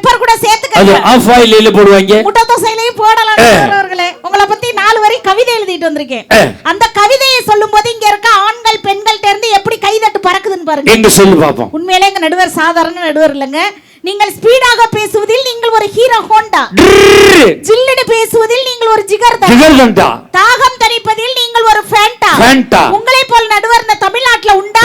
Pepper கூட சேர்த்துக்கங்க. Of oil போடுவாங்க? முட்டை தோசையிலையும் போடலாம். அவர்களே உங்களை பத்தி நாலு வரி கவிதை எழுதிட்டு வந்திருக்கேன். அந்த கவிதையை சொல்லும் போது இங்க இருக்க ஆண்கள் பெண்கள்ட்ட இருந்து எப்படி கைதட்டு பறக்குதுன்னு பாருங்க. எங்க சொல்லு பாப்போம். உண்மையிலே எங்க நடுவர் சாதாரண நடுவர் இல்லைங்க. நீங்கள் ஸ்பீடாக பேசுவதில் நீங்கள் ஒரு ஹீரோ ஹோண்டா. ஜில்லுன்னு பேசுவதில் நீங்கள் ஒரு ஜிகர் ஜிகர்தண்டா. தாகம் தணிப்பதில் நீங்கள் ஒரு ஃபேண்டா. ஃபேண்டா. உங்களை போல் நடுவர் இந்த தமிழ்நாட்டுல உண்டா?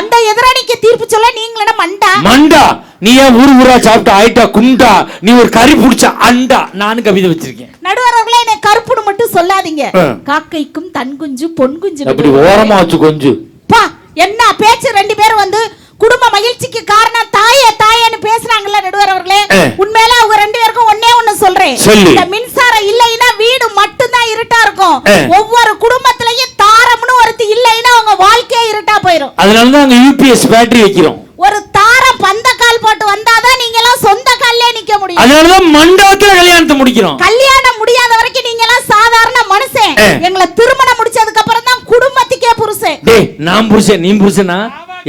அந்த எதிரணிக்கு தீர்ப்பு சொல்ல நீங்களிடம் மண்டா? மண்டா. நீ ஏன் ஊர் ஊரா சாப்பிட்ட ஆயிட்டா குண்டா? நீ ஒரு கறி புடிச்ச அண்டா. நானும் கவிதை வச்சிருக்கேன். நடுவர் அவர்களே என்னை கருப்புன்னு மட்டும் சொல்லாதீங்க. காக்கைக்கும் தன் குஞ்சு பொன் குஞ்சு அப்படி ஓரமா வச்சு கொஞ்சம் பா என்ன? பேச்சு ரெண்டு பேரும் வந்து குடும்ப மகிழ்ச்சிக்கு காரணம் தாயே தாயேன்னு பேசுறாங்கல்ல நடுவர் அவர்களே. உண்மையில அவங்க ரெண்டு பேருக்கும் ஒண்ணே ஒண்ணு சொல்றேன். இந்த மின்சாரம் இல்லைன்னா வீடு மட்டும்தான் இருட்டா இருக்கும். ஒவ்வொரு குடும்பத்திலயும் தாரம்னு ஒருத்தி இல்லைன்னா அவங்க வாழ்க்கையே இருட்டா போயிரும். அதனால தான் அங்க யூபிஎஸ் பேட்டரி வைக்கிறோம். ஒரு தாரம் பந்த கால் போட்டு வந்தாதான் நீங்க எல்லாம் சொந்த கால்லே நிக்க முடியும். அதனால தான் மண்டபத்துல கல்யாணத்தை முடிக்கிறோம். கல்யாணம் முடியாத வரைக்கும் நீங்க எல்லாம் சாதாரண மனுஷன். எங்களை திருமணம் முடிச்சதுக்கு அப்புறம் தான் குடும்பத்துக்கே புருஷன். டேய் நான் புருஷன் நீ புருஷனா?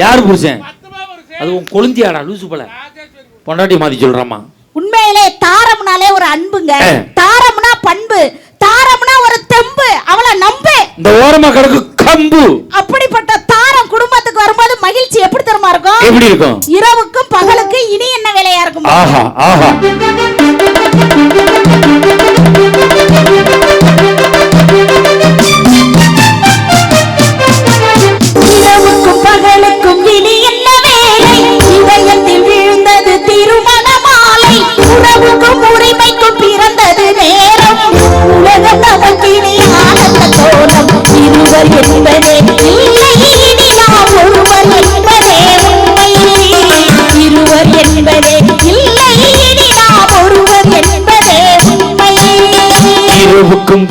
யார் புருஷன்? அது உன் கொழுந்தியாடா லூசு போல. பொண்டாட்டி மாத்தி சொல்றாமா உண்மையிலே தாரம்னாலே ஒரு அன்புங்க. தாரம்னா பண்பு. தாரம்னா ஒரு தெம்பு. அவளை நம்பு. இந்த ஓரமா கிடக்கு கம்பு. அப்படிப்பட்ட தாரம் குடும்பத்துக்கு வரும்போது மகிழ்ச்சி எப்படி தெரியுமா இருக்கும்? எப்படி இருக்கும்? இரவுக்கும் பகலுக்கு இனி என்ன வேலையா இருக்கும்? ஆஹா ஆஹா.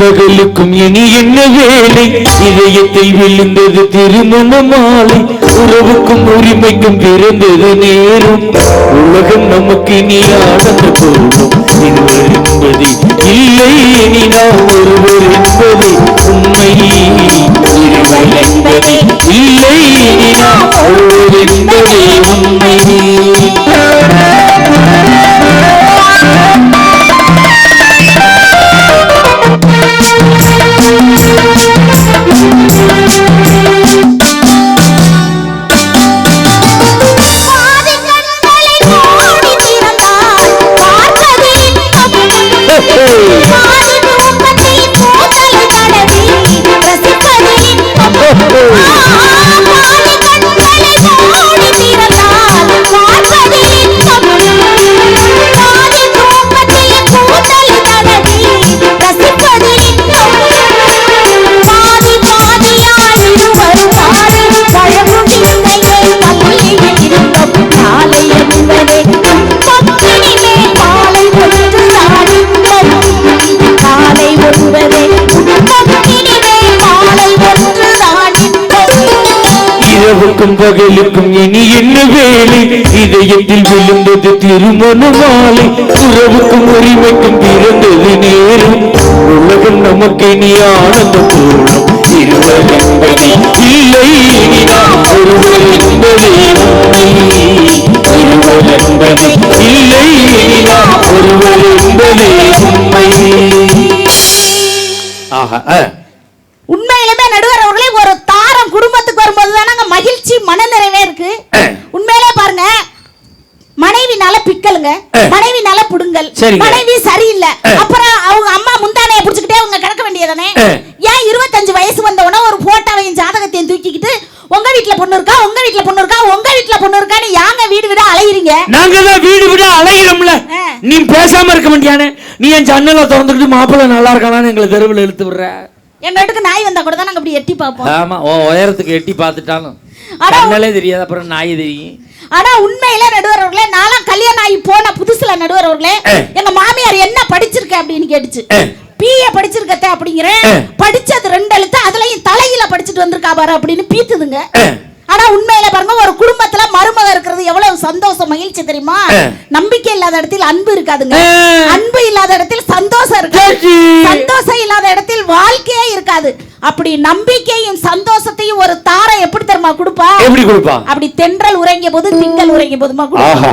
இரவுக்கும் இனி என்ன வேலை? இதயத்தை விழுந்தது திருமண மாலை உறவுக்கும் உரிமைக்கும் பிறந்தது நேரம். உலகம் நமக்கு இனி ஆனந்த போகும் இருவர் என்பது இல்லை. இனி நாம் ஒருவர் என்பது உண்மை இருவர் என்பது இல்லை. இனி நாம் ஒருவர் என்பது உண்மை இரவுக்கும் பகலுக்கும் இனி என்ன வேலை? இதயத்தில் விழுந்தது திருமண மாலை உறவுக்கும் உரிமைக்கும் பிறந்தது நேரம். உலகம் நமக்கு இனி ஆனந்த பூர்ணம். இருவர் என்பதே இல்லை ஒருவர் என்பதே இருவர் இல்லை ஒருவர் உண்மை ஆஹா ஆ. உண்மையிலுமே நடுவர் அவர்களே ஒரு தாரம் குடும்பத்துக்கு வரும்போது தானங்க மகிழ்ச்சி மனநிறைவே இருக்கு அஹ். உண்மையிலே பாருங்க மனைவி நல பிக்கலுங்க. மனைவி நல புடுங்கல். மனைவி சரியில்லை. அப்புறம் அவங்க அம்மா முந்தானைய புடிச்சுக்கிட்டே அவங்க கிடக்க வேண்டியதானே. ஏன் இருபத்தஞ்சு வயசு வந்த உடனே ஒரு போட்டோவையும் ஜாதகத்தையும் தூக்கிக்கிட்டு உங்க வீட்ல பொண்ணு இருக்கா? உங்க வீட்ல பொண்ணு இருக்கா? உங்க வீட்ல பொண்ணு இருக்கான்னு யாங்க வீடு வீடா அலையிறீங்க? நாங்க தான் வீடு விட அலையிறோம்ல. நீ பேசாம இருக்க மாட்டியானே நீ என் ஜன்னலை திறந்துக்கிட்டு மாப்பிள்ளை நல்லா இருக்கானான்னு எங்களை தெருவில் இழுத்து விடுற. எங்க வீட்டுக்கு நாய் வந்தா கூட தான் நாங்க அப்படி எட்டி பார்ப்போம். ஆமா உயரத்துக்கு எட்டி பார்த்துட்டாலும். தெரியாது அப்புறம் நாய் தெரியும். ஆனா உண்மையில நடுவர் அவர்களே நான்லாம் கல்யாணம் ஆகி போன புதுசுல நடுவர் அவர்களே. எங்க மாமியார் என்ன படிச்சிருக்க அப்படின்னு கேட்டுச்சு. பிஏ படிச்சிருக்கத்த அப்படிங்கிறேன். படிச்சது ரெண்டு எழுத்து அதுலயும் தலையில படிச்சுட்டு வந்திருக்கா பாரு அப்படின்னு பீத்துதுங்க. ஆனா உண்மையில பாருங்க ஒரு குடும்பத்துல மருமக இருக்கிறது எவ்வளவு சந்தோஷம் மகிழ்ச்சி தெரியுமா. நம்பிக்கை இல்லாத இடத்தில் அன்பு இருக்காதுங்க. அன்பு இல்லாத இடத்தில் சந்தோஷம் இருக்காது. சந்தோஷம் இல்லாத இடத்தில் வாழ்க்கையே இருக்காது அப்படி நம்பிக்கையும் சந்தோஷத்தையும் ஒரு தாரம் எப்படி தெரியுமா கொடுப்பா? எப்படி கொடுப்பா? அப்படி தென்றல் உறங்கிய போது திங்கள் உறங்கிய போதுமா கொடுப்பா?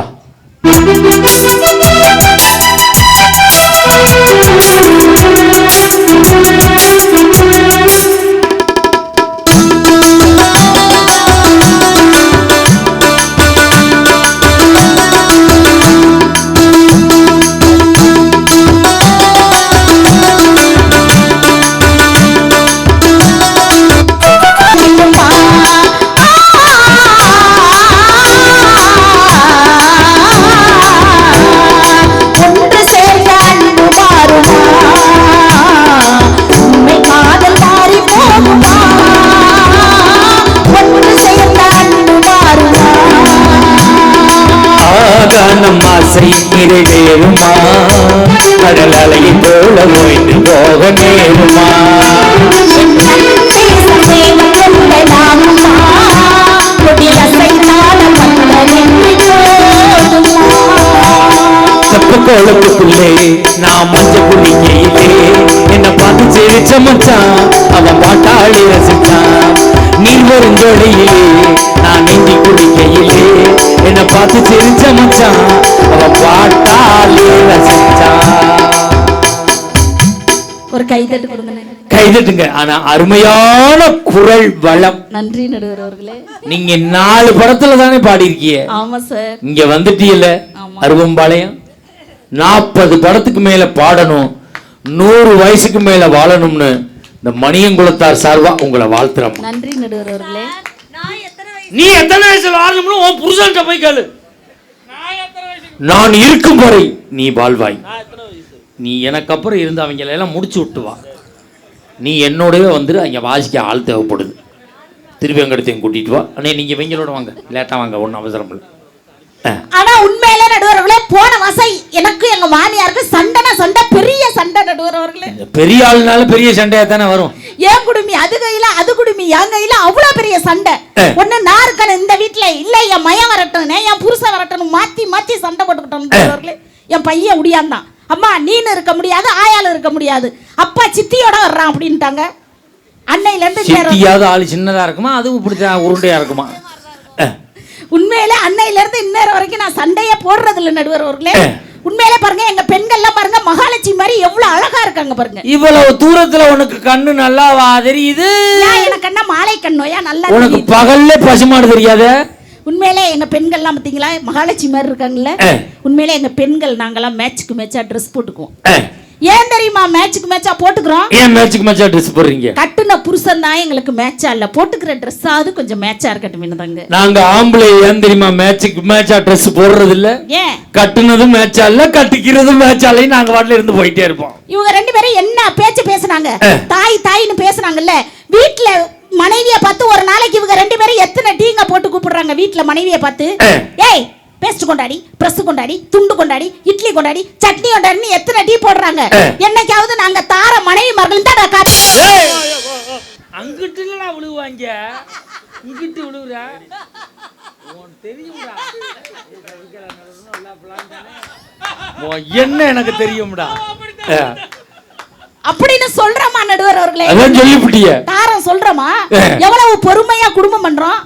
ஆஹா ஆசை நிறைவேறுமா கடல் அலையை போல ஓய்ந்து போக நேருமா செப்ப கோலத்துக்குள்ளே நான் மஞ்ச குளிக்கையிலே. என்ன பார்த்து சிரிச்ச மச்சான் அவன் பாட்டாளி ரசிச்சான். நீர் வரும் ஜோடியிலே நான் நீந்தி குளிக்கையிலே என்ன பார்த்து சிரிச்ச மச்சான் அவன் பாட்டாளி ரசிச்சான். ஒரு கைதட்டு கொடுங்க கைதட்டுங்க ஆனா அருமையான குரல் வளம். நன்றி நடுவர் அவர்களே. நீங்க நாலு படத்துல தானே பாடியிருக்கீங்க? ஆமா சார். இங்க வந்துட்டீல்ல ஆமா. அருவம்பாளையம்? நாற்பது படத்துக்கு மேல பாடணும். நூறு வயசுக்கு மேல வாழணும்னு. இந்த மணியங்குளத்தார் சார்பா உங்களை வாழ்த்துறோம் நன்றி நடுவர் அவர்களே நீ எத்தனை வயசுல வாழணும்னு உன் புருஷன்கிட்ட போய் கேளு. நான் இருக்கும் வரை நீ வாழ்வாய். நீ எனக்கு அப்புறம் இருந்து அவங்கள எல்லாம் முடிச்சு விட்டு வா. நீ என்னோடவே வந்துரு அங்க வாசிக்க ஆள் தேவைப்படுது. திருவேங்கடத்தையும் கூட்டிட்டு வா. அண்ணே நீங்க இவங்களோட வாங்க. லேட்டா வாங்க ஒன்றும் அவசரம் இல்லை. ஆனா உண்மையிலே நடுவர் அவர்களே போன மாசம் எனக்கு எங்க மாமியாருக்கு சண்டைனா சண்டை பெரிய சண்டை நடுவர் அவர்களே இந்த பெரிய ஆளுனால பெரிய சண்டையா தானே வரும். ஏன் குடுமி அது கையில அது குடுமி என் கையில அவ்வளவு பெரிய சண்டை. ஒண்ணு நான் இருக்கணும் இந்த வீட்டுல இல்ல என் மயம் வரட்டும் என் புருஷன் வரட்டும் மாத்தி மாத்தி சண்டை போட்டுக்கிட்டோம் நடுவர்களே. என் பையன் முடியாந்தான் அம்மா நீனு இருக்க முடியாது ஆயாலும் இருக்க முடியாது. அப்பா சித்தியோட வர்றான் அப்படின்ட்டாங்க. அன்னையில இருந்து சிட்டியாவது ஆள் சின்னதா இருக்குமா அதுவும் இப்படித்தான் உருண்டையா இருக்குமா? உண்மையிலே அன்னையில இருந்து இந்நேரம் வரைக்கும் நான் சண்டையே போடுறது இல்ல நடுவர் அவர்களே. உண்மையிலே பாருங்க எங்க பெண்கள்லாம் பாருங்க மகாலட்சுமி மாதிரி எவ்வளவு அழகா இருக்காங்க பாருங்க. இவ்வளவு தூரத்துல உனக்கு கண்ணு நல்லா தெரியுது? எனக்கு என்ன மாலை கண்ணோயா? நல்லா உனக்கு. பகல்ல பசுமாடு தெரியாத? உண்மையிலே எங்க பெண்கள்லாம் பாத்தீங்களா மகாலட்சுமி மாதிரி இருக்காங்கல்ல. உண்மையிலே எங்க பெண்கள் நாங்கெல்லாம் மேட்ச்க்கு மேட்சா ட்ரெஸ் போட்டுக்குவோம். ஏன் தெரியுமா மேட்ச்க்கு மேட்சா போட்டுக்கிறோம்? ஏன் மேட்சுக்கு மேட்சா ட்ரெஸ் போடுறீங்க? கட்டுன புருஷன் தான் எங்களுக்கு மேட்சா இல்ல. போட்டுக்கிற ட்ரெஸ்ஸாவது கொஞ்சம் மேட்சா இருக்கட்டும் தாங்க நாங்க ஆம்பளை ஏன் தெரியுமா மேட்சுக்கு மேட்சா ட்ரெஸ் போடுறது இல்ல ஏன்? கட்டுனதும் மேட்சா இல்ல கட்டிக்கிறதும் மேட்சா இல்ல. நாங்க வாட்டில இருந்து போயிட்டே இருப்போம். இவங்க ரெண்டு பேரும் என்ன பேச்சு பேசுனாங்க. தாய் தாய்னு பேசுனாங்கல்ல. வீட்ல மனைவிய பார்த்து ஒரு நாளைக்கு இவங்க ரெண்டு பேரும் எத்தனை டீங்க போட்டு கூப்பிடுறாங்க வீட்ல மனைவிய பார்த்து. ஏய் பேஸ்ட் கொண்டாடி பிரஸ் கொண்டாடி துண்டு கொண்டாடி இட்லி கொண்டாடி சட்னி கொண்டாடி எத்தனை டீ போடுறாங்க. என்னைக்காவது நாங்க தார மனைவி மகள் தான் நான் காட்டு அங்கிட்டு விழுவாங்க. இங்கிட்டு விழுவுற. தெரியும்டா. என்ன எனக்கு தெரியும்டா? அப்படின்னு சொல்றமா நடுவர் அவர்களே? அதான் சொல்லிவிட்டிய. தாரம் சொல்றமா. எவ்வளவு பொறுமையா குடும்பம் பண்றோம்?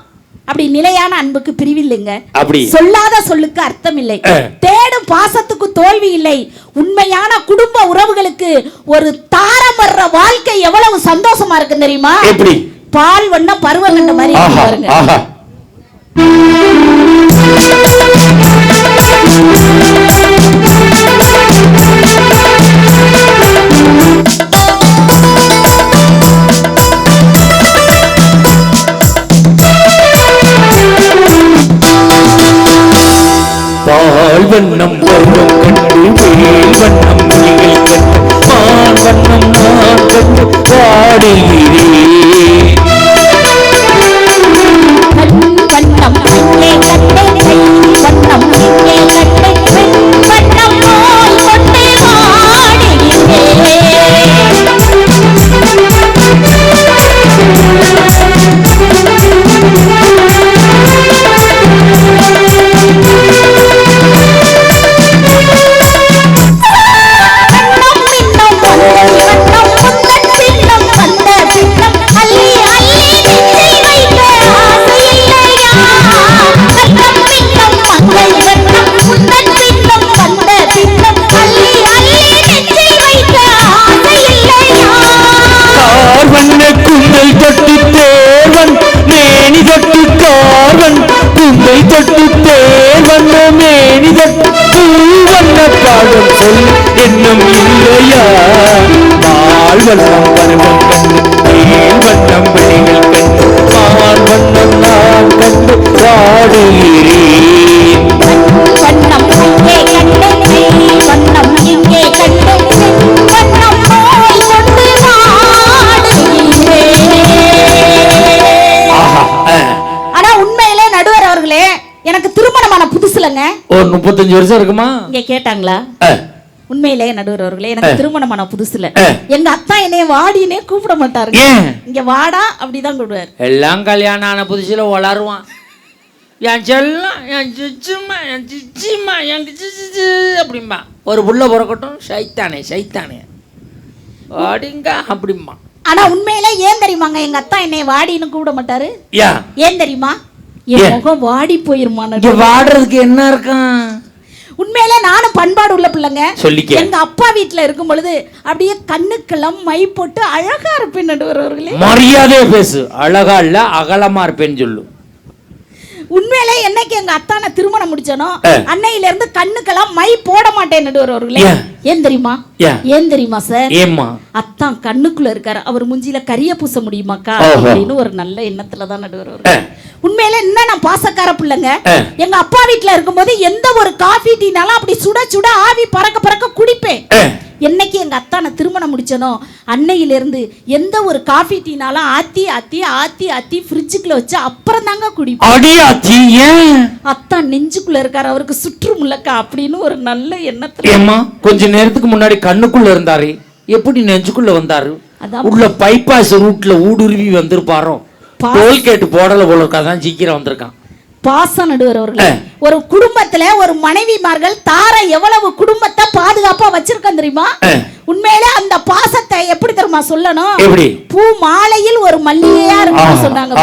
அப்படி நிலையான அன்புக்கு பிரிவில்லைங்க. அப்படி. சொல்லாத சொல்லுக்கு அர்த்தம் இல்லை. தேடும் பாசத்துக்கு தோல்வி இல்லை. உண்மையான குடும்ப உறவுகளுக்கு ஒரு தாரம் வர்ற வாழ்க்கை எவ்வளவு சந்தோஷமா இருக்கு தெரியுமா? எப்படி? பால் வண்ணம் பருவம் கண்ட மாதிரி பாருங்க. பால் வண்ணம் பருவம் கண்டு மேல்வண்ணம் நீங்கள் கண்டு மான் வண்ணம் நான் கண்டு பாடுகிறேன் வண்ணம் பருவம் கண்டு வண்ணம் வெளிகள் கண்டு மான் வண்ணம் நான் கண்டு பாடுகிறேன். எனக்கு திருமணமான புதுசுலங்க. ஒரு முப்பத்தி இருபத்தஞ்சு வருஷம் இருக்குமா? இங்க கேட்டாங்களா? உண்மையிலேயே நடுவர் அவர்களே எனக்கு திருமணமான புதுசுல. எங்க அத்தா என்னைய வாடினே கூப்பிட மாட்டாரு. இங்க வாடா அப்படிதான் கூப்பிடுவாரு. எல்லாம் கல்யாணம் ஆன புதுசுல வளருவான். என் செல்லம் என் சிச்சுமா என் சிச்சிமா என் சிச்சு அப்படிம்பா. ஒரு புள்ள பிறக்கட்டும் சைத்தானே சைத்தானே. அப்படிங்க அப்படிம்பா. ஆனா உண்மையில ஏன் தெரியுமாங்க எங்க அத்தா என்னைய வாடின்னு கூப்பிட மாட்டாரு? ஏன் தெரியுமா? என்? முகம் வாடி போயிருமா. வாடுறதுக்கு என்ன இருக்கும் உண்மையில நானும் பண்பாடு உள்ள பிள்ளைங்க. சொல்லிக்க. எங்க அப்பா வீட்ல இருக்கும் பொழுது அப்படியே கண்ணுக்கெல்லாம் மை போட்டு அழகா இருப்பேன் நடுவர் அவர்களே. மரியாதையா பேசு. அழகா இல்ல அகலமா இருப்பேன்னு சொல்லு. உண்மையிலே என்னைக்கு எங்க அத்தானை திருமணம் முடிச்சனோ. அன்னையில இருந்து கண்ணுக்கெல்லாம் மை போட மாட்டேன் நடுவர் அவர்களே. ஏன்? தெரியுமா? ஏன்? தெரியுமா சார் ஏம்மா? அத்தான் கண்ணுக்குள்ள இருக்காரு. அவர் முஞ்சில கரிய பூச முடியுமாக்கா. அப்படின்னு ஒரு நல்ல எண்ணத்துல தான் நடுவர் உண்மையில என்ன நான் பாசக்கார பிள்ளைங்க. எங்க அப்பா வீட்ல இருக்கும்போது எந்த ஒரு காஃபி டீனாலும் அப்படி சுட சுட ஆவி பறக்க பறக்க குடிப்பேன். என்னைக்கு எங்க அத்தானை திருமணம் முடிச்சனோ அன்னையில இருந்து எந்த ஒரு காஃபி டீனாலும் ஆத்தி ஆத்தி ஆத்தி ஆத்தி ஃப்ரிட்ஜுக்குள்ள வச்சு அப்புறம் தாங்க ஏன்? அத்தான் நெஞ்சுக்குள்ள இருக்காரு அவருக்கு சுற்று முள்ளக்கா அப்படின்னு ஒரு நல்ல எண்ணத்துல. ஏம்மா கொஞ்ச நேரத்துக்கு முன்னாடி கண்ணுக்குள்ள இருந்தாரு எப்படி நெஞ்சுக்குள்ள வந்தாரு? உள்ள பைபாஸ் ரூட்ல ஊடுருவி வந்திருப்பாரோ? டோல்கேட் போடல போல இருக்கா சீக்கிரம் வந்திருக்கான். பாசம் நடுவர் அவர்களே ஆ. ஒரு குடும்பத்துல ஒரு மனைவிமார்கள் தார எவ்வளவு குடும்பத்தை பாதுகாப்பா வச்சிருக்கோம் தெரியுமா. உண்மையிலே அந்த பாசத்தை எப்படி தெரியுமா சொல்லணும்? பூ மாலையில் ஒரு மல்லிகையா ஆஹா, இருக்குன்னு சொன்னாங்க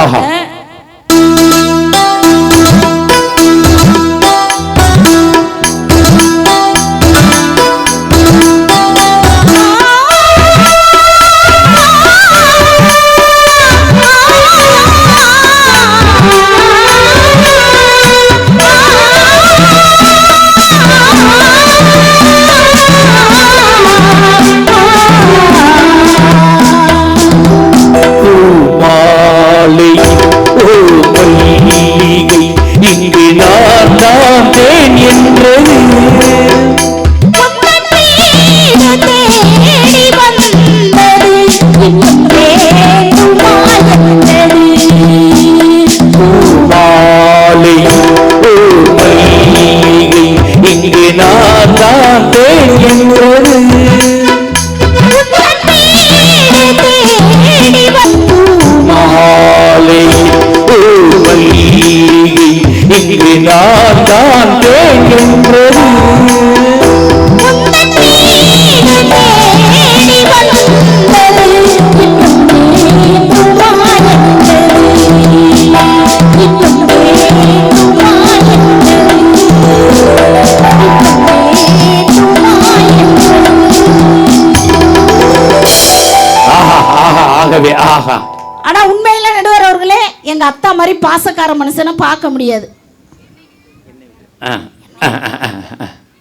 பாசக்கார மனுஷனை பார்க்க முடியாது.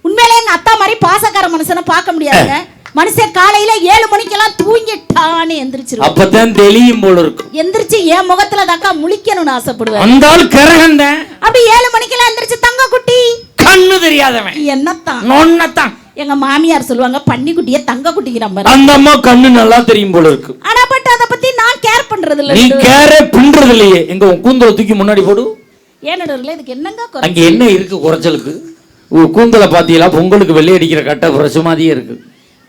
உண்மையில எங்க அத்தா மாதிரி பாசக்கார மனுஷனை பார்க்க முடியாதுங்க. மனுஷன் காலையில ஏழு மணிக்கெல்லாம் தூங்கிட்டான்னு எந்திரிச்சிருவான். அப்பதான் தெளியும் போல இருக்கும். எந்திரிச்சு என் முகத்துல தாக்கா முழிக்கணும்னு ஆசைப்படுவேன். அந்த ஆள் கரகந்தேன் அப்படி ஏழு மணிக்கெல்லாம் எந்திரிச்சு தங்க குட்டி. கண்ணு தெரியாதவன். என்னத்தான்? நொன்னத்தான் எங்க மாமியார் சொல்லுவாங்க பன்னிக்குட்டிய தங்க குட்டிக்கிற மாதிரி அந்த அம்மா கண்ணு நல்லா தெரியும் போல இருக்கு. ஆனா நான் கேர் பண்றது இல்ல நீ. கேரே பின்றது இல்லையே எங்க கூந்தலை தூக்கி முன்னாடி போடு. ஏன் நடுவர்களே இதுக்கு என்னங்க அங்க என்ன இருக்கு குறைச்சலுக்கு கூந்தலை பாத்தீங்களா? பொங்கலுக்கு வெள்ளை அடிக்கிற கட்டை பிரசு மாதிரியே இருக்கு.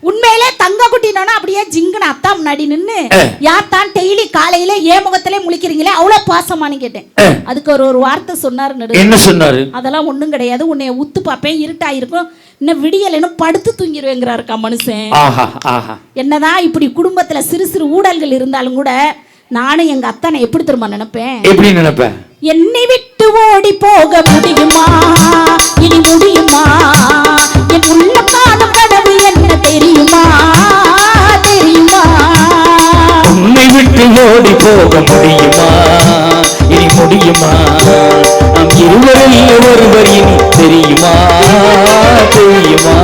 உண்மையிலே தங்க குட்டினோன்னா அப்படியே ஜிங்குன்னு அத்தா முன்னாடி நின்னு. யார் தான் டெய்லி காலையில ஏ முகத்திலே முழிக்கிறீங்களே அவ்வளவு பாசமானு கேட்டேன். அதுக்கு ஒரு ஒரு வார்த்தை சொன்னாரு என்ன சொன்னாரு? அதெல்லாம் ஒண்ணும் கிடையாது. உன்னை உத்து பார்ப்பேன் இருட்டா இருக்கும் இன்னும் விடியலைன்னு படுத்து தூங்கிடுவேங்கிறாருக்கா மனுஷன். என்னதான் இப்படி குடும்பத்துல சிறு சிறு ஊழல்கள் இருந்தாலும் கூட நானும் எங்க அத்தானை எப்படி திரும்ப நினைப்பேன்? எப்படி நினைப்ப என்னை விட்டு ஓடி போக முடியுமா? இனி முடியுமா? என் உள்ளம் காணும் கனவு என்ன தெரியுமா? தெரியுமா? உன்னை விட்டு ஓடி போக முடியுமா? இனி முடியுமா? நம் இருவரில் ஒருவர் இனி தெரியுமா? தெரியுமா?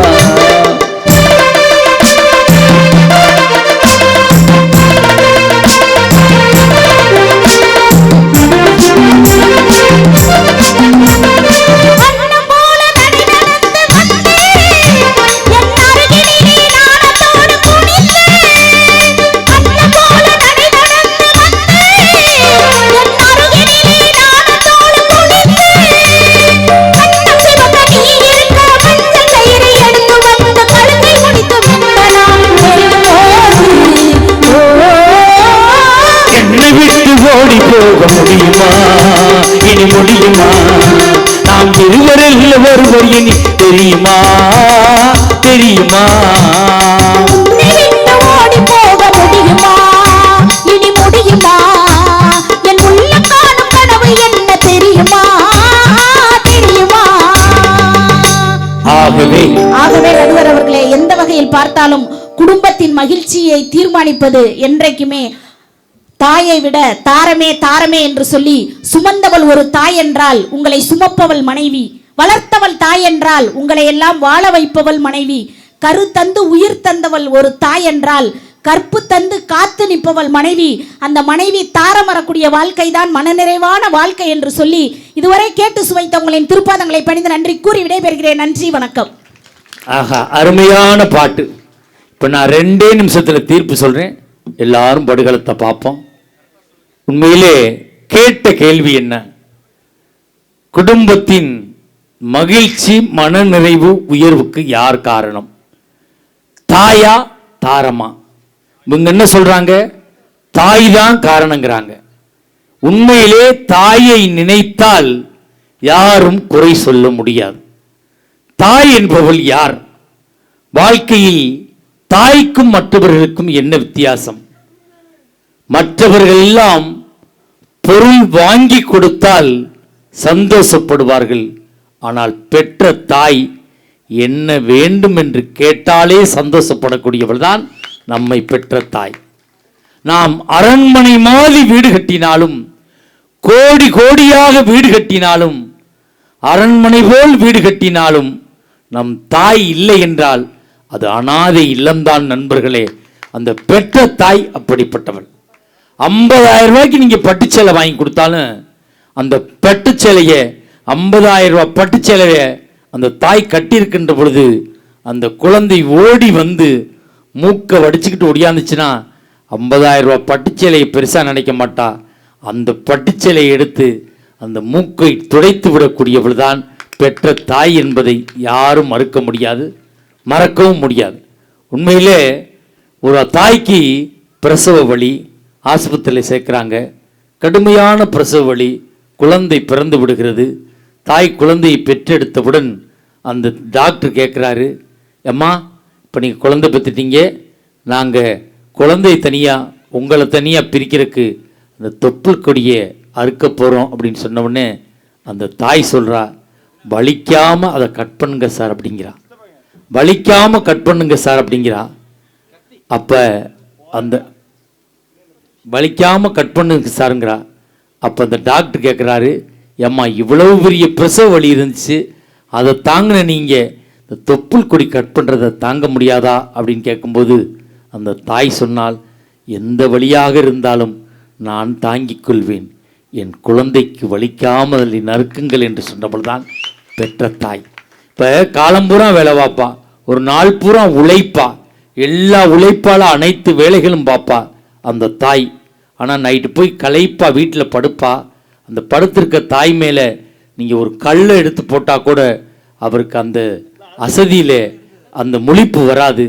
முடியுமா? இனி முடியுமா? நாம் இருவரில் ஒருவர் இனி தெரியுமா? தெரியுமா? ஆகவே நடுவர் அவர்களே எந்த வகையில் பார்த்தாலும் குடும்பத்தின் மகிழ்ச்சியை தீர்மானிப்பது என்றைக்குமே தாயை விட தாரமே தாரமே என்று சொல்லி சுமந்தவள் ஒரு தாய் என்றால் உங்களை சுமப்பவள் மனைவி வளர்த்தவள் தாய் என்றால் உங்களை எல்லாம் வாழ வைப்பவள் மனைவி கரு தந்து உயிர் தந்தவள் ஒரு தாய் என்றால் கற்பு தந்து காத்து நிற்பவள் மனைவி அந்த மனைவி தாரம் வரக்கூடிய வாழ்க்கை தான் மனநிறைவான வாழ்க்கை என்று சொல்லி இதுவரை கேட்டு சுவைத்த உங்களின் திருப்பாதங்களை பணிந்து நன்றி கூறி விடைபெறுகிறேன். நன்றி வணக்கம். ஆஹா அருமையான பாட்டு. இப்போ நான் ரெண்டே நிமிஷத்தில் தீர்ப்பு சொல்கிறேன் எல்லாரும் படுகளத்தை பார்ப்போம். உண்மையிலே கேட்ட கேள்வி என்ன? குடும்பத்தின் மகிழ்ச்சி மனநிறைவு உயர்வுக்கு யார் காரணம்? தாயா தாரமா? இவங்க என்ன சொல்றாங்க? தாய் தான் காரணங்கிறாங்க. உண்மையிலே தாயை நினைத்தால் யாரும் குறை சொல்ல முடியாது. தாய் என்பவள் யார்? வாழ்க்கையில் தாய்க்கும் மற்றவர்களுக்கும் என்ன வித்தியாசம்? மற்றவர்கள் எல்லாம் பொருள் வாங்கி கொடுத்தால் சந்தோஷப்படுவார்கள். ஆனால் பெற்ற தாய் என்ன வேண்டும் என்று கேட்டாலே சந்தோஷப்படக்கூடியவள் தான் நம்மை பெற்ற தாய். நாம் அரண்மனை மாதிரி வீடு கட்டினாலும் கோடி கோடியாக வீடு கட்டினாலும் அரண்மனை போல் வீடு கட்டினாலும் நம் தாய் இல்லை என்றால் அது அனாதை இல்லம்தான் நண்பர்களே. அந்த பெற்ற தாய் அப்படிப்பட்டவள். ஐம்பதாயிரம் ரூபாய்க்கு நீங்க பட்டுச்சேலை வாங்கி கொடுத்தாலும் அந்த பட்டுச்சேலையை ஐம்பதாயிரம் ரூபாய் பட்டுச்சேலையை அந்த தாய் கட்டியிருக்கின்ற பொழுது அந்த குழந்தை ஓடி வந்து மூக்கை வடிச்சுக்கிட்டு ஒடியாந்துச்சுன்னா ஐம்பதாயிரம் ரூபாய் பட்டுச்சேலையை பெருசாக நினைக்க மாட்டா. அந்த பட்டுச்சேலையை எடுத்து அந்த மூக்கை துடைத்து விடக்கூடியவள் தான் பெற்ற தாய் என்பதை யாரும் மறுக்க முடியாது மறக்கவும் முடியாது. உண்மையிலே ஒரு தாய்க்கு பிரசவ வழி ஆஸ்பத்திரியில் சேர்க்குறாங்க. கடுமையான பிரசவ வலி குழந்தை பிறந்து விடுகிறது. தாய் குழந்தையை பெற்றெடுத்தவுடன் அந்த டாக்டர் கேட்குறாரு அம்மா இப்போ நீங்கள் குழந்தை பெற்றுட்டீங்க. நாங்கள் குழந்தை தனியாக உங்களை தனியாக பிரிக்கிறதுக்கு அந்த தொப்புள் கொடியை அறுக்க போகிறோம் அப்படின்னு சொன்னவுடனே அந்த தாய் சொல்கிறா வலிக்காமல் அதை கட் பண்ணுங்க சார் அப்படிங்கிறா. வலிக்காமல் கட் பண்ணுங்க சார் அப்படிங்கிறா. அப்போ அந்த வலிக்காமல் கட் பண்ணுங்க சாருங்கிறா. அப்போ அந்த டாக்டர் கேட்குறாரு ஏம்மா இவ்வளவு பெரிய பிரசவ வலி இருந்துச்சு அதை தாங்கின நீங்கள் இந்த தொப்புள் கொடி கட் பண்ணுறதை தாங்க முடியாதா? அப்படின்னு கேட்கும்போது அந்த தாய் சொன்னால் எந்த வழியாக இருந்தாலும் நான் தாங்கிக் கொள்வேன். என் குழந்தைக்கு வலிக்காமல் அதில் நறுக்குங்கள் என்று சொன்னபோது தான் பெற்ற தாய். இப்போ காலம்பூரா வேலை பார்ப்பா. ஒரு நாள் பூரா உழைப்பா. எல்லா உழைப்பால் அனைத்து வேலைகளும் பார்ப்பா. அந்த தாய். ஆனால் நைட்டு போய் களைப்பா வீட்டில் படுப்பா. அந்த படுத்திருக்க தாய் மேலே நீங்கள் ஒரு கல்லை எடுத்து போட்டால் கூட அவருக்கு அந்த அசதியில் அந்த முழிப்பு வராது.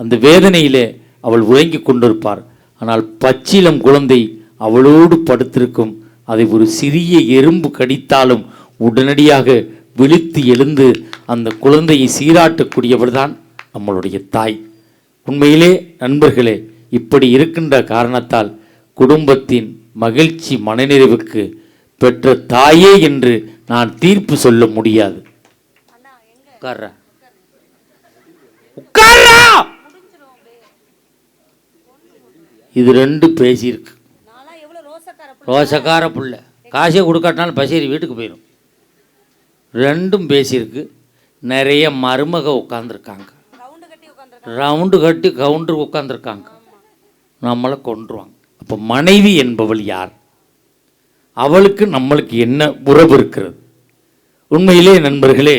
அந்த வேதனையிலே அவள் உறங்கி கொண்டிருப்பார். ஆனால் பச்சிலம் குழந்தை அவளோடு படுத்திருக்கும். அதை ஒரு சிறிய எறும்பு கடித்தாலும் உடனடியாக விழித்து எழுந்து அந்த குழந்தையை சீராட்டக்கூடியவர் தான் நம்மளுடைய தாய். உண்மையிலே நண்பர்களே இப்படி இருக்கின்ற காரணத்தால் குடும்பத்தின் மகிழ்ச்சி மனநிறைவுக்கு பெற்ற தாயே என்று நான் தீர்ப்பு சொல்ல முடியாது. உட்கார்றா. உட்கார்றா. இது ரெண்டு பேசியிருக்கு ரோசக்கார புள்ள. காசே கொடுக்காட்டினாலும் பசேரி வீட்டுக்கு போயிடும் ரெண்டும் பேசியிருக்கு நிறைய மருமக உட்காந்துருக்காங்க ரவுண்டு கட்டி கவுண்டர் உட்காந்துருக்காங்க நம்மளை கொன்றுவாங்க. அப்போ மனைவி என்பவள் யார்? அவளுக்கு நம்மளுக்கு என்ன உறவு இருக்கிறது? உண்மையிலே நண்பர்களே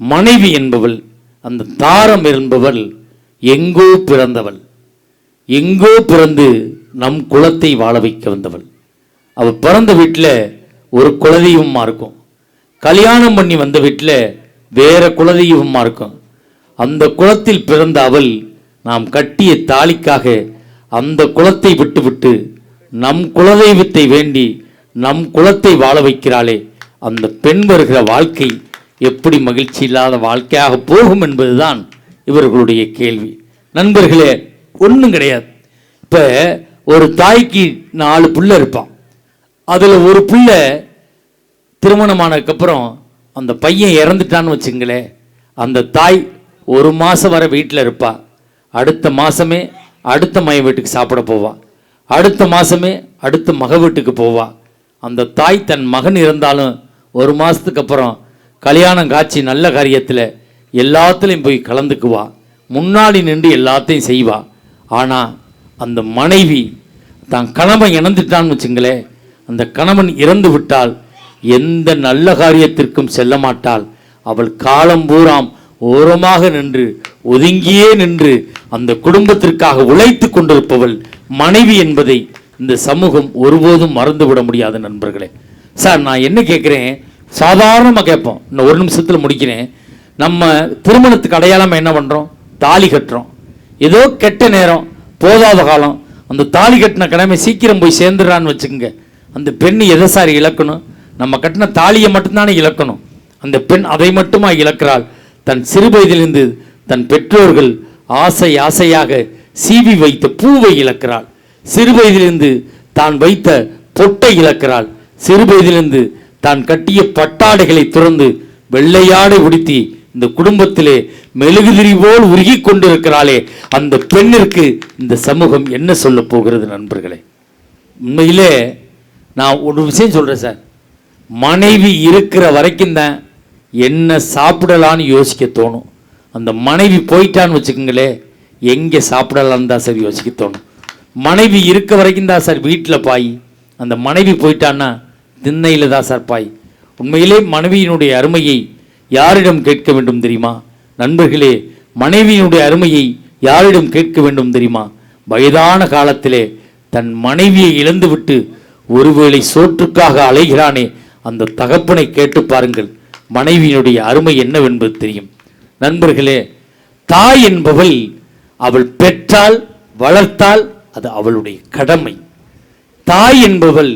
மனைவி என்பவள் அந்த தாரம் என்பவள் எங்கோ பிறந்தவள். எங்கோ பிறந்து நம் குலத்தை வாழ வைக்க வந்தவள். அவள் பிறந்த வீட்டில் ஒரு குலதெய்வமாக இருக்கும். கல்யாணம் பண்ணி வந்த வீட்டில் வேற குலதெய்வமாக இருக்கும். அந்த குலத்தில் பிறந்த அவள் நாம் கட்டிய தாலிக்காக அந்த குலத்தை விட்டுவிட்டு நம் குலதெய்வத்தை வேண்டி நம் குலத்தை வாழ வைக்கிறாளே அந்த பெண் வருகிற வாழ்க்கை எப்படி மகிழ்ச்சி இல்லாத வாழ்க்கையாக போகும் என்பதுதான் இவர்களுடைய கேள்வி. நண்பர்களே ஒன்றும் கிடையாது. இப்போ ஒரு தாய்க்கு நாலு புள்ள இருப்பான். அதில் ஒரு புள்ள திருமணமானதுக்கப்புறம் அந்த பையன் இறந்துட்டான்னு வச்சுங்களேன் அந்த தாய் ஒரு மாதம் வர வீட்டில் இருப்பா. அடுத்த மாதமே அடுத்த மைய வீட்டுக்கு சாப்பிட போவா. அடுத்த மாதமே அடுத்த மக வீட்டுக்கு போவா. அந்த தாய் தன் மகன் இருந்தாலும் ஒரு மாதத்துக்கு அப்புறம் கல்யாணம் காட்சி நல்ல காரியத்தில் எல்லாத்துலேயும் போய் கலந்துக்குவா. முன்னாடி நின்று எல்லாத்தையும் செய்வா. ஆனால் அந்த மனைவி தான் கணவன் இணந்துட்டான்னு வச்சுங்களேன். அந்த கணவன் இறந்து விட்டால் எந்த நல்ல காரியத்திற்கும் செல்ல மாட்டாள். அவள் காலம் பூராம் ஓரமாக நின்று ஒதுங்கியே நின்று அந்த குடும்பத்திற்காக உழைத்து கொண்டிருப்பவள் மனைவி என்பதை இந்த சமூகம் ஒருபோதும் மறந்துவிட முடியாத நண்பர்களே. சார் நான் என்ன கேட்குறேன்? சாதாரணமாக கேட்போம். இன்னும் ஒரு நிமிஷத்தில் முடிக்கிறேன். நம்ம திருமணத்துக்கு அடையாளம் என்ன பண்ணுறோம் தாலி கட்டுறோம். ஏதோ கெட்ட நேரம் போதாத காலம். அந்த தாலி கட்டின கிழமை சீக்கிரம் போய் சேர்ந்துடுறான்னு வச்சுக்கோங்க. அந்த பெண் எதை சார் இழக்கணும்? நம்ம கட்டின தாலியை மட்டும்தானே இழக்கணும். அந்த பெண் அதை மட்டுமா இழக்கிறாள்? தன் சிறு வயதிலிருந்து தன் பெற்றோர்கள் ஆசை ஆசையாக சீவி வைத்த பூவை இழக்கிறாள். சிறு வயதிலிருந்து தான் வைத்த பொட்டை இழக்கிறாள். சிறு வயதிலிருந்து தான் கட்டிய பட்டாடைகளை துறந்து வெள்ளையாடை உடுத்தி இந்த குடும்பத்திலே மெழுகுதிரி போல் உருகி கொண்டிருக்கிறாளே அந்த பெண்ணிற்கு இந்த சமூகம் என்ன சொல்ல போகிறது நண்பர்களே? உண்மையிலே நான் ஒரு விஷயம் சொல்றேன் சார். மனைவி இருக்கிற வரைக்கும் தான் என்ன சாப்பிடலான்னு யோசிக்க தோணும். அந்த மனைவி போயிட்டான்னு வச்சுக்கோங்களே எங்கே சாப்பிடலான்னு தான் சார் யோசிக்க தோணும். மனைவி இருக்க வரைக்கும் தான் சார் வீட்டில் பாய். அந்த மனைவி போயிட்டான்னா திண்ணையில் தான் சார் பாய். உண்மையிலே மனைவியினுடைய அருமையை யாரிடம் கேட்க வேண்டும் தெரியுமா? நண்பர்களே மனைவியினுடைய அருமையை யாரிடம் கேட்க வேண்டும் தெரியுமா? வயதான காலத்திலே தன் மனைவியை இழந்துவிட்டு ஒருவேளை சோற்றுக்காக அலைகிறானே அந்த தகப்பனை கேட்டு பாருங்கள். மனைவியினுடைய அருமை என்னவென்பது தெரியும். நண்பர்களே தாய் என்பவள் அவள் பெற்றால் வளர்த்தால் அது அவளுடைய கடமை. தாய் என்பவள்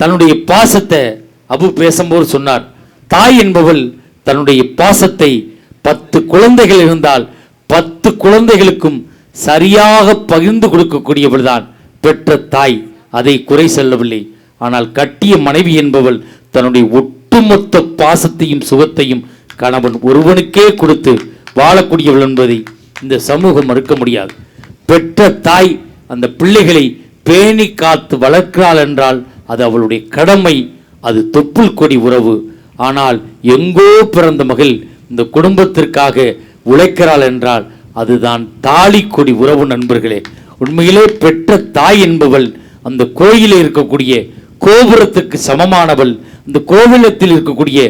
தன்னுடைய பாசத்தை அபு பேசும்போது சொன்னார். தாய் என்பவள் தன்னுடைய பாசத்தை பத்து குழந்தைகள் இருந்தால் பத்து குழந்தைகளுக்கும் சரியாக பகிர்ந்து கொடுக்கக்கூடியவள் தான் பெற்ற தாய். அதை குறை சொல்லவில்லை. ஆனால் கட்டிய மனைவி என்பவள் தன்னுடைய ஒட்டுமொத்த பாசத்தையும் சுகத்தையும் கணவன் ஒருவனுக்கே கொடுத்து வாழக்கூடியவள் என்பதை இந்த சமூகம் மறுக்க முடியாது. பெற்ற தாய் அந்த பிள்ளைகளை பேணி காத்து வளர்க்கிறாள் என்றால் அது அவளுடைய கடமை அது தொப்புள் கொடி உறவு. ஆனால் எங்கோ பிறந்த மகள் இந்த குடும்பத்திற்காக உழைக்கிறாள் என்றால் அதுதான் தாலி கொடி உறவு நண்பர்களே. உண்மையிலே பெற்ற தாய் என்பவள் அந்த கோயிலில் இருக்கக்கூடிய கோபுரத்துக்கு சமமானவள் இந்த கோவிலத்தில் இருக்கக்கூடிய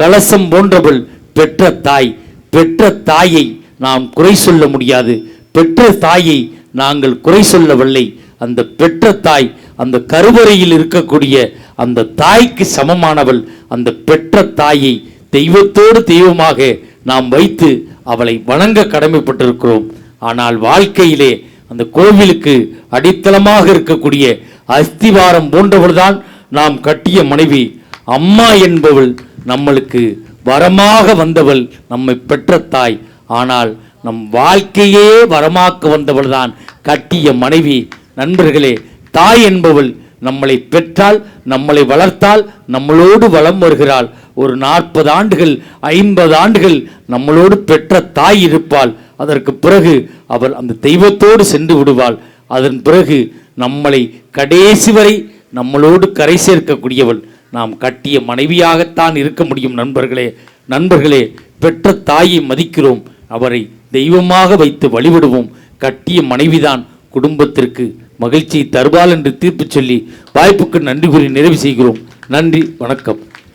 கலசம் போன்றவள் பெற்ற தாய் பெற்ற தாயை நாம் குறை சொல்ல முடியாது. பெற்ற தாயை நாங்கள் குறை சொல்லவில்லை. அந்த பெற்ற தாய் அந்த கருவறையில் இருக்கக்கூடிய அந்த தாய்க்கு சமமானவள் அந்த பெற்ற தாயை தெய்வத்தோடு தெய்வமாக நாம் வைத்து அவளை வணங்க கடமைப்பட்டிருக்கிறோம். ஆனால் வாழ்க்கையிலே அந்த கோவிலுக்கு அடித்தளமாக இருக்கக்கூடிய அஸ்திவாரம் போன்றவள்தான் நாம் கட்டிய மனைவி. அம்மா என்பவள் நம்மளுக்கு வரமாக வந்தவள் நம்மை பெற்ற தாய். ஆனால் நம் வாழ்க்கையே வரமாக்க வந்தவள் தான் கட்டிய மனைவி. நண்பர்களே தாய் என்பவள் நம்மளை பெற்றால் நம்மளை வளர்த்தால் நம்மளோடு வளம் வருகிறாள். ஒரு நாற்பது ஆண்டுகள் ஐம்பது ஆண்டுகள் நம்மளோடு பெற்ற தாய் இருப்பாள். அதற்கு பிறகு அவள் அந்த தெய்வத்தோடு சென்று விடுவாள். அதன் பிறகு நம்மளை கடைசி வரை நம்மளோடு கரை சேர்க்கக்கூடியவள். நாம் கட்டிய மனைவியாகத்தான் இருக்க முடியும் நண்பர்களே. நண்பர்களே பெற்ற தாயை மதிக்கிறோம். அவரை தெய்வமாக வைத்து வழிபடுவோம். கட்டிய மனைவிதான் குடும்பத்திற்கு மகிழ்ச்சியை தருவாள் என்று தீர்ப்பு சொல்லி வாய்ப்புக்கு நன்றி கூறி நிறைவு செய்கிறோம். நன்றி வணக்கம்.